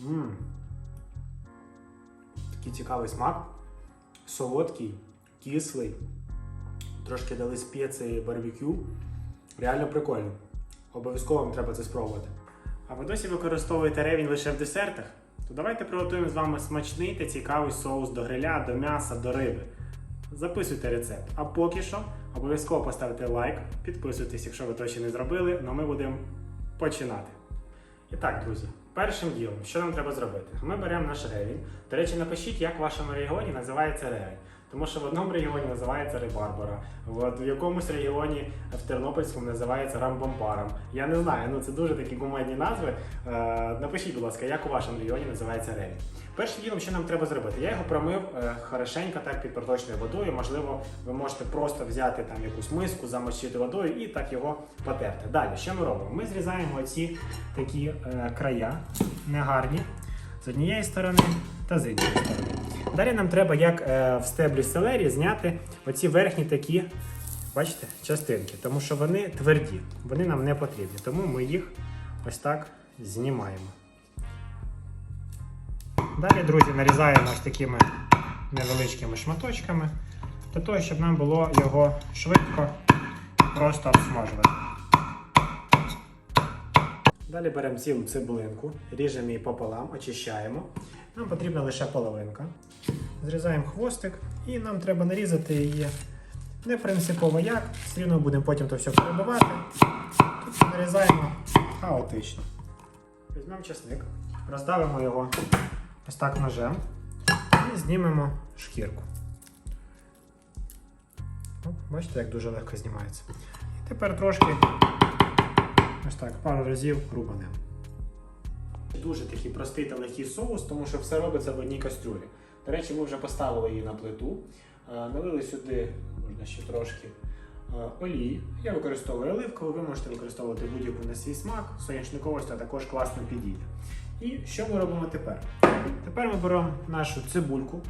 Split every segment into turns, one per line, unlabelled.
Мм. Такий цікавий смак. Солодкий, кислий. Трошки дали спеції барбекю. Реально прикольно. Обов'язково вам треба це спробувати. А ви досі використовуєте ревінь лише в десертах? То давайте приготуємо з вами смачний та цікавий соус до гриля, до м'яса, до риби. Записуйте рецепт. А поки що обов'язково поставте лайк, підписуйтесь, якщо ви то ще не зробили, але ми будемо починати. І так, друзі, першим ділом, що нам треба зробити? Ми беремо наш ревінь. До речі, напишіть, як в вашому регіоні називається ревінь. Тому що в одному регіоні називається рибарбара, в якомусь регіоні в Тернопільському називається рамбампаром. Я не знаю, ну це дуже такі кумедні назви. Е, напишіть, будь ласка, як у вашому регіоні називається ревінь. Першим ділом, що нам треба зробити? Я його промив е, хорошенько так під проточною водою. Можливо, ви можете просто взяти там якусь миску, замочити водою і так його потерти. Далі, що ми робимо? Ми зрізаємо оці такі е, края негарні з однієї сторони та з іншої сторони. Далі нам треба, як е, в стеблі селері, зняти оці верхні такі, бачите, частинки, тому що вони тверді, вони нам не потрібні. Тому ми їх ось так знімаємо. Далі, друзі, нарізаємо ось такими невеличкими шматочками, для того, щоб нам було його швидко просто обсмажувати. Далі беремо цілу цибулинку, ріжемо її пополам, очищаємо. Нам потрібна лише половинка. Зрізаємо хвостик і нам треба нарізати її не принципово як, все рівно будемо потім то все перебивати. Тут нарізаємо хаотично. Візьмемо чесник, роздавимо його ось так ножем і знімемо шкірку. Бачите, як дуже легко знімається. І тепер трошки ось так, пару разів рубанемо. Дуже такий простий та легкий соус, тому що все робиться в одній кастрюлі. До речі, ми вже поставили її на плиту, е, налили сюди, можна ще трошки е, олії. Я використовую оливкову, ви можете використовувати будь-яку на свій смак. Соняшниковості також класно підійде. І що ми робимо тепер? Тепер ми беремо нашу цибульку,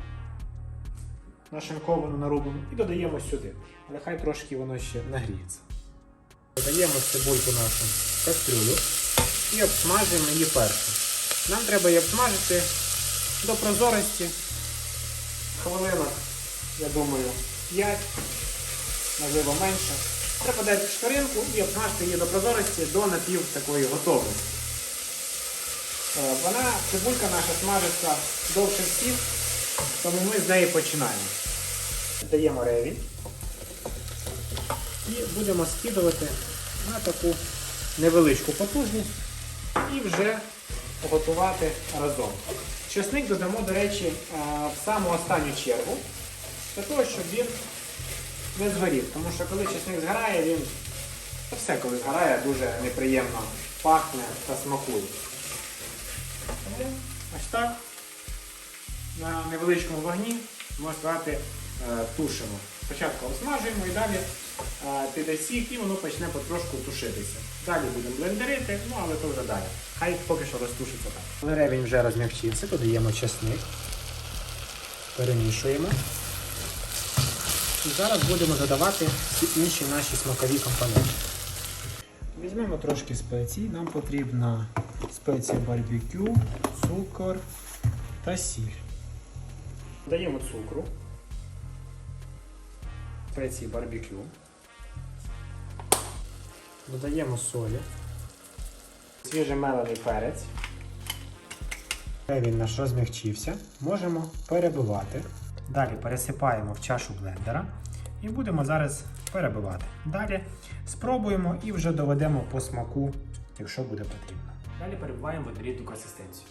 нашинковану нарубану, і додаємо сюди. Але хай трошки воно ще нагріється. Додаємо цибульку нашу в кастрюлю і обсмажуємо її першу. Нам треба її обсмажити до прозорості. Хвилинок, я думаю, 5, можливо менше. Треба дати шкаринку і обсмажити її до прозорості до напів такої готовності. Е, Вона, цибулька наша смажиться довше всіх, тому ми з неї починаємо. Даємо ревінь і будемо скидувати на таку невеличку потужність і вже готувати разом. Чесник додамо, до речі, е, в саму останню чергу, для того, щоб він не згорів. Тому що коли чесник згорає, він та все, коли згорає, дуже неприємно пахне та смакує. Ось так на невеличкому вогні можна сказати е, тушимо. Спочатку обсмажуємо і далі е, піде сік і воно почне потрошку тушитися. Далі будемо блендерити, ну але то вже далі. Хай поки що розтушиться так. Коли ревень вже розм'якчився, додаємо чесник, перемішуємо. І зараз будемо додавати всі інші наші смакові компоненти. Візьмемо трошки спецій. Нам потрібна спеція барбекю, цукор та сіль. Додаємо цукру, спеції барбекю. Додаємо солі, свіжемелений перець. Він наш розмягчився. Можемо перебивати. Далі пересипаємо в чашу блендера і будемо зараз перебивати. Далі спробуємо і вже доведемо по смаку, якщо буде потрібно. Далі перебиваємо в однорідну консистенцію.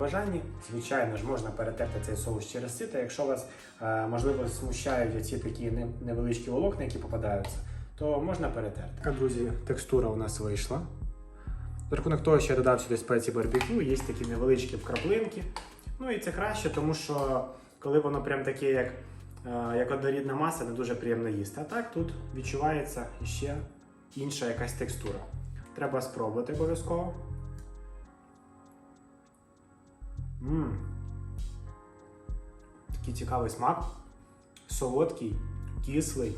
Бажанні, звичайно ж, можна перетерти цей соус через сито, якщо вас, е, можливо, смущають ці такі невеличкі волокна, які попадаються, то можна перетерти. Така, друзі, текстура у нас вийшла. За рахунок того, що я додав сюди спеції барбекю, є такі невеличкі вкраплинки. Ну і це краще, тому що коли воно прям таке, як, е, як однорідна маса, не дуже приємно їсти. А так тут відчувається ще інша якась текстура. Треба спробувати обов'язково. Такий цікавий смак. Солодкий, кислий.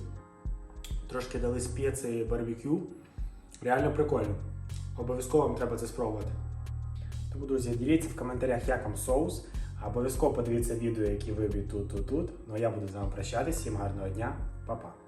Трошки дали спеції барбекю. Реально прикольно. Обов'язково вам треба це спробувати. Тому, друзі, діліться в коментарях, як вам соус. Обов'язково подивіться відео, які виб'ють тут, тут, тут. Ну а я буду з вами прощатися. Всім гарного дня, Па-па.